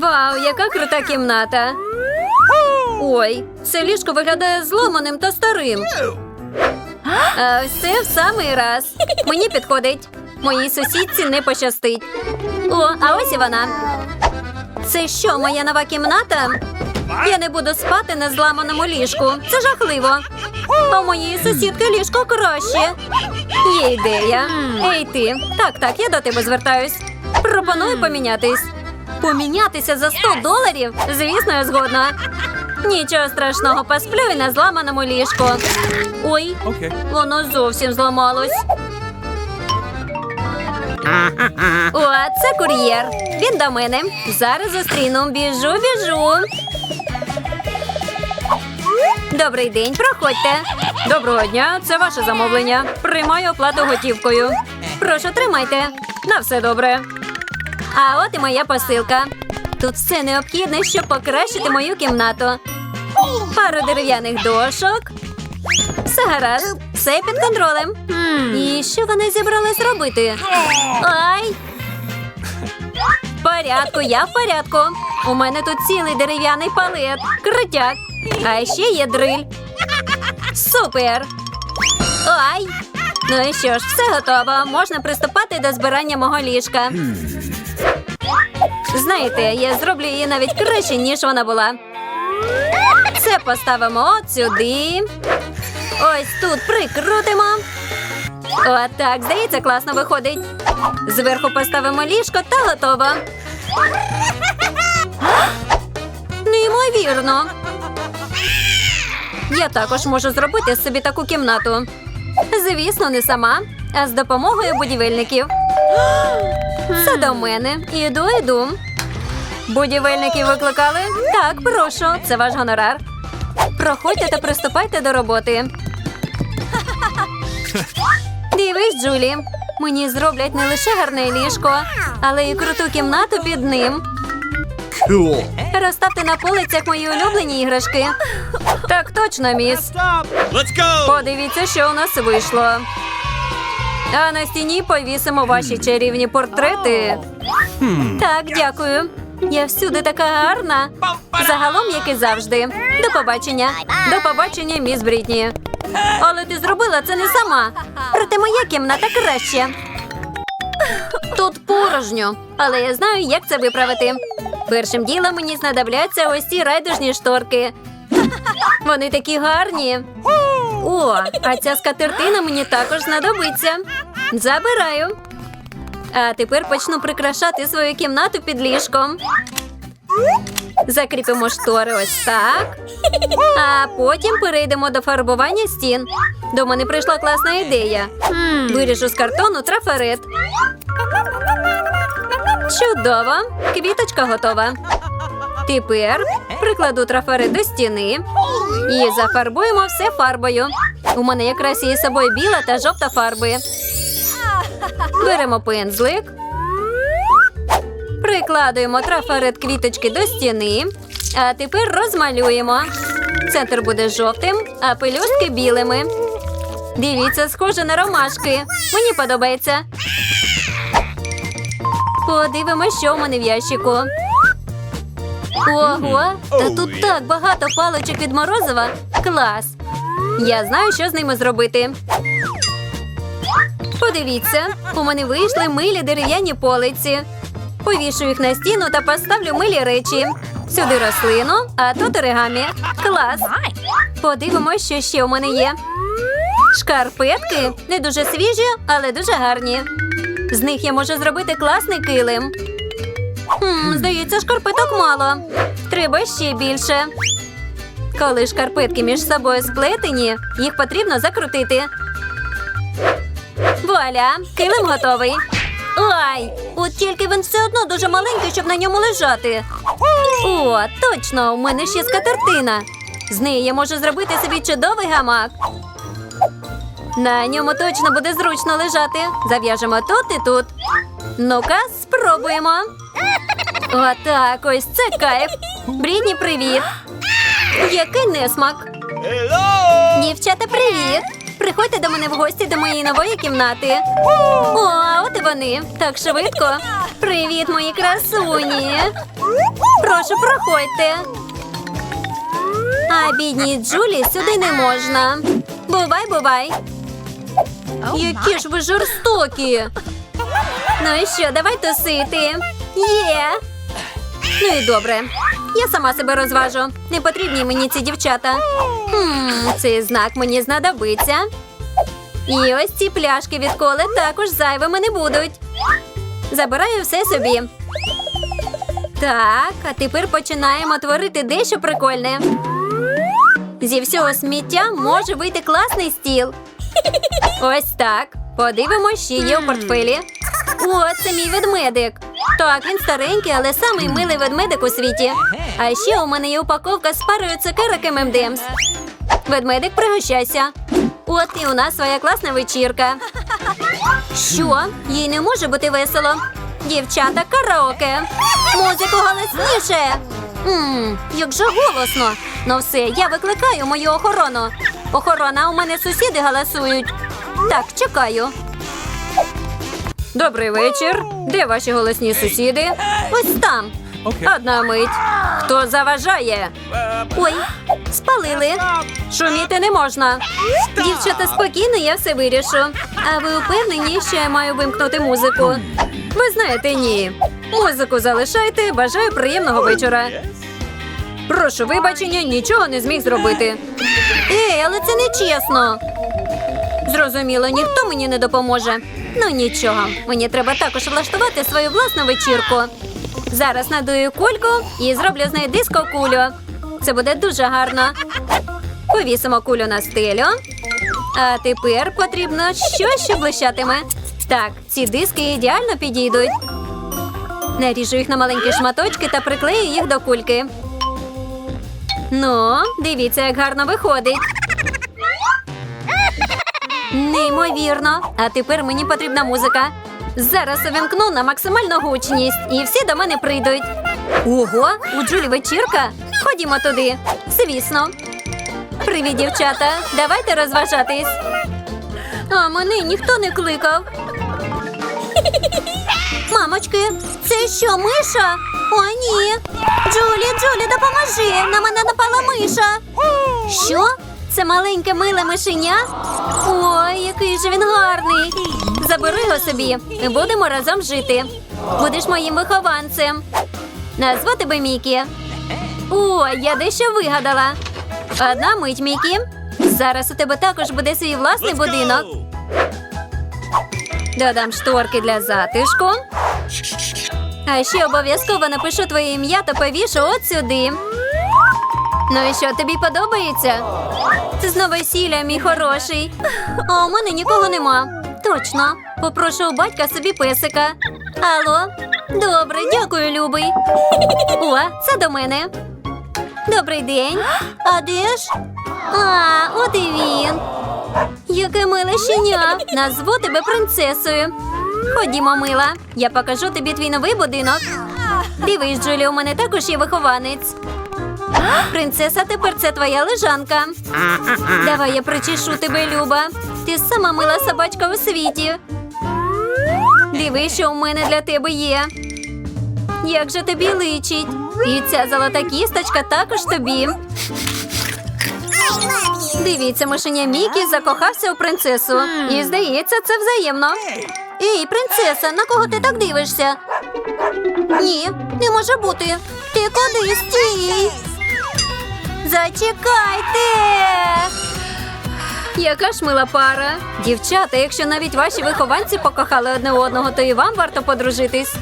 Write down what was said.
Вау, яка крута кімната. Ой, це ліжко виглядає зломаним та старим. А це в самий раз. Мені підходить. Моїй сусідці не пощастить. О, а ось і вона. Це що, моя нова кімната? Я не буду спати на зламаному ліжку. Це жахливо. У моєї сусідки ліжко краще. Є ідея. Ей ти. Так, так, я до тебе звертаюсь. Пропоную помінятись. Помінятися за 100 доларів? Звісно, я згодна. Нічого страшного, посплю і на зламаному ліжку. Ой, воно зовсім зламалось. О, це кур'єр. Він до мене. Зараз зустріну. Біжу, біжу. Добрий день, проходьте. Доброго дня, це ваше замовлення. Приймаю оплату готівкою. Прошу, тримайте. На все добре. А от і моя посилка. Тут все необхідне, щоб покращити мою кімнату. Пару дерев'яних дошок. Все гаразд, все під контролем. І що вони зібрались робити? Ай! В порядку, я в порядку. У мене тут цілий дерев'яний палет. Крутяк. А ще є дриль. Супер! Ай! Ну і що ж, все готово. Можна приступати до збирання мого ліжка. Знаєте, я зроблю її навіть краще, ніж вона була. Це поставимо от сюди. Ось тут прикрутимо. Отак, здається, класно виходить. Зверху поставимо ліжко та готово. Неймовірно. Я також можу зробити собі таку кімнату. Звісно, не сама, а з допомогою будівельників. Це до мене. Іду, іду. Будівельників викликали? Так, прошу, це ваш гонорар. Проходьте та приступайте до роботи. Дивись, Джулі. Мені зроблять не лише гарне ліжко, але й круту кімнату під ним. Розставте на полицях мої улюблені іграшки. Так точно, міс. Let's go. Подивіться, що у нас вийшло. А на стіні повісимо ваші чарівні портрети. Так, дякую. Я всюди така гарна. Загалом, як і завжди. До побачення. До побачення, міс Брітні. Але ти зробила це не сама. Проте моя кімната краще. Тут порожньо, але я знаю, як це виправити. Першим ділом мені знадобляться ось ці райдужні шторки. Вони такі гарні. О, а ця скатертина мені також знадобиться. Забираю. А тепер почну прикрашати свою кімнату під ліжком. Закріпимо штори ось так. А потім перейдемо до фарбування стін. До мене прийшла класна ідея. Виріжу з картону трафарет. Чудово! Квіточка готова. Тепер прикладу трафарет до стіни і зафарбуємо все фарбою. У мене якраз є з собою біла та жовта фарби. Беремо пензлик. Прикладуємо трафарет квіточки до стіни. А тепер розмалюємо. Центр буде жовтим, а пелюстки білими. Дивіться, схоже на ромашки. Мені подобається. Подивимось, що у мене в ящику. Ого, та тут так багато паличок від морозива. Клас. Я знаю, що з ними зробити. Подивіться, у мене вийшли милі дерев'яні полиці. Повішу їх на стіну та поставлю милі речі. Сюди рослину, а тут оригамі. Клас. Подивимось, що ще у мене є. Шкарпетки не дуже свіжі, але дуже гарні. З них я можу зробити класний килим. Хм, здається, шкарпеток мало. Треба ще більше. Коли шкарпетки між собою сплетені, їх потрібно закрутити. Вуаля, килим готовий. Ай! От тільки він все одно дуже маленький, щоб на ньому лежати. О, точно, у мене ще скатертина. З неї я можу зробити собі чудовий гамак. На ньому точно буде зручно лежати. Зав'яжемо тут і тут. Ну-ка, спробуємо. Отак, ось це кайф. Брідні, привіт. Який несмак. Hello. Дівчата, привіт! Приходьте до мене в гості до моєї нової кімнати. О, от і вони. Так швидко. Привіт, мої красуні. Прошу, проходьте. А бідній Джулі сюди не можна. Бувай, бувай. Які ж ви жорстокі. Ну і що, давай тусити. Є. Ну і добре. Я сама себе розважу. Не потрібні мені ці дівчата. Хм, цей знак мені знадобиться. І ось ці пляшки від коли також зайвими не будуть. Забираю все собі. Так, а тепер починаємо творити дещо прикольне. Зі всього сміття може вийти класний стіл. Ось так. Подивимось, що є у портфелі. О, це мій ведмедик. Так, він старенький, але самий милий ведмедик у світі. А ще у мене є упаковка з парою цукерок ММДМС. Ведмедик, пригощайся. От і у нас своя класна вечірка. Що? Їй не може бути весело. Дівчата, караоке. Музику голосніше. Ммм, як же голосно. Ну все, я викликаю мою охорону. Охорона, у мене сусіди галасують. Так, чекаю. Добрий вечір. Де ваші голосні сусіди? Ось там. Одна мить. Хто заважає? Ой, спалили. Шуміти не можна. Дівчата, спокійно, я все вирішу. А ви упевнені, що я маю вимкнути музику? Ви знаєте, ні. Музику залишайте. Бажаю приємного вечора. Прошу вибачення, нічого не зміг зробити. Ей, але це не чесно. Зрозуміло, ніхто мені не допоможе. Ну нічого, мені треба також влаштувати свою власну вечірку. Зараз надую кульку і зроблю з неї диско кулю. Це буде дуже гарно. Повісимо кулю на стелю. А тепер потрібно щось, що блищатиме. Так, ці диски ідеально підійдуть. Наріжу їх на маленькі шматочки та приклею їх до кульки. Ну, дивіться, як гарно виходить. Неймовірно. А тепер мені потрібна музика. Зараз увімкну на максимальну гучність, і всі до мене прийдуть. Ого, у Джулі вечірка. Ходімо туди. Звісно. Привіт, дівчата. Давайте розважатись. А мене ніхто не кликав. Мамочки, це що, миша? О, ні. Джулі, Джулі, допоможи. На мене напала миша. Що? Це маленьке миле мишеня? Ой, який же він гарний. Забери його собі і будемо разом жити. Будеш моїм вихованцем. Назву тебе Мікі. О, я дещо вигадала. Одна мить, Мікі. Зараз у тебе також буде свій власний будинок. Додам шторки для затишку. А ще обов'язково напишу твоє ім'я та повішу от сюди. Ну і що, тобі подобається? Це знову весілля, мій хороший. А у мене нікого нема. Точно. Попрошу у батька собі песика. Алло. Добре, дякую, любий. О, це до мене. Добрий день. А де ж? А, от і він. Яке миле щеня! Назву тебе принцесою. Ходімо, мила. Я покажу тобі твій новий будинок. Дивись, Джулі, у мене також є вихованець. Принцеса, тепер це твоя лежанка. Давай я причешу тебе, Люба. Ти сама мила собачка у світі. Дивись, що у мене для тебе є. Як же тобі личить? І ця золота кісточка також тобі. Дивіться, мишеня Мікі закохався у принцесу. І здається, це взаємно. Ей, принцеса, на кого ти так дивишся? Ні, не може бути. Ти куди стій? Зачекайте. Яка ж мила пара. Дівчата, якщо навіть ваші вихованці покохали одне одного, то і вам варто подружитись.